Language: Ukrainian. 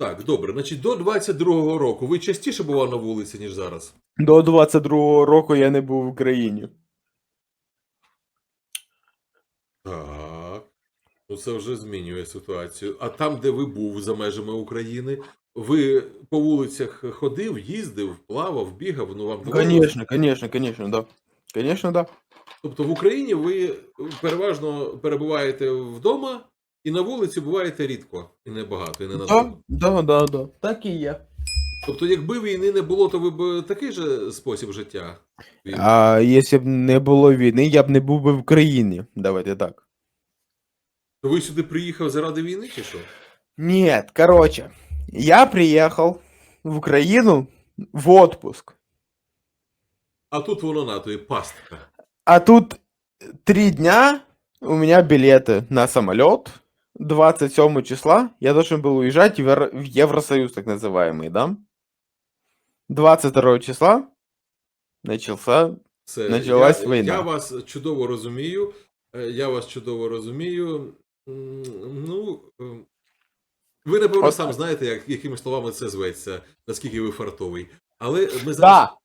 Так, добре. Значить, до 22-го року ви частіше бував на вулиці, ніж зараз? До 22-го року я не був в Україні. Так. Ну це вже змінює ситуацію. А там, де ви був за межами України, ви по вулицях ходив, їздив, плавав, бігав, ну вам? Конечно, конечно, конечно, да. Конечно, да. Тобто в Україні ви переважно перебуваєте вдома і на вулиці буваєте рідко і небагато, і не Да, надовго. да, да, да. Так і є. Тобто, якби війни не було, то ви б такий же спосіб життя. вів? А якщо б не було війни, я б не був би в країні. Давайте так. То ви сюди приїхав заради війни чи що? Нет, короче, я приехал в Украину в отпуск. А тут воно на то і пастка. А тут три дня у меня билеты на самолет. 27 числа я должен был уезжать в, Евро- в Евросоюз, так называемый, да? 22 числа начался. Це Началась я, війна. Я вас чудово розумію. е, Я вас чудово розумію. М, Ну, е, ви, напевно, От- сам знаєте, як, якими словами це зветься, наскільки ви фартовий. Але ми зараз Да,